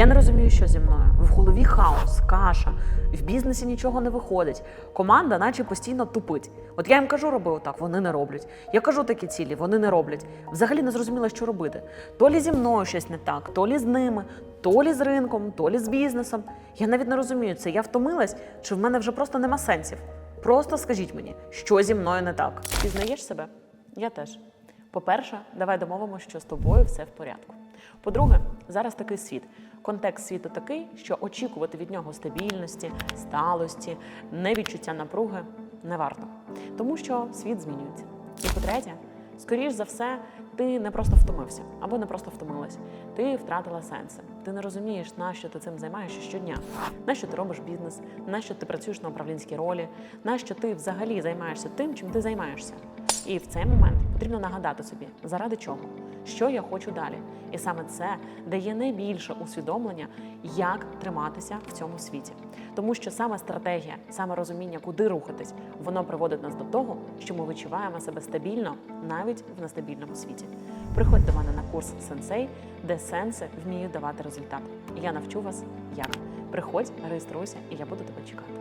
Я не розумію, що зі мною. В голові хаос, каша, в бізнесі нічого не виходить. Команда, наче постійно тупить. От я їм кажу, роби отак, вони не роблять. Я кажу такі цілі, вони не роблять. Взагалі не зрозуміла, що робити. То лі зі мною щось не так, то лі з ними, то лі з ринком, то лі з бізнесом. Я навіть не розумію, це я втомилась, чи в мене вже просто нема сенсів. Просто скажіть мені, що зі мною не так. Пізнаєш себе? Я теж. По-перше, давай домовимося, що з тобою все в порядку. По-друге, зараз такий світ. Контекст світу такий, що очікувати від нього стабільності, сталості, невідчуття напруги не варто, тому що світ змінюється. І по-третє, скоріш за все, ти не просто втомився або не просто втомилась. Ти втратила сенси. Ти не розумієш, на що ти цим займаєшся щодня, на що ти робиш бізнес, на що ти працюєш на управлінській ролі, на що ти взагалі займаєшся тим, чим ти займаєшся. І в цей момент потрібно нагадати собі, заради чого, що я хочу далі. І саме це дає найбільше усвідомлення, як триматися в цьому світі. Тому що саме стратегія, саме розуміння, куди рухатись, воно приводить нас до того, що ми відчуваємо себе стабільно навіть в нестабільному світі. Приходь до мене на курс сенсей, де сенси вміють давати результат. Я навчу вас як. Приходь, реєструйся, і я буду тебе чекати.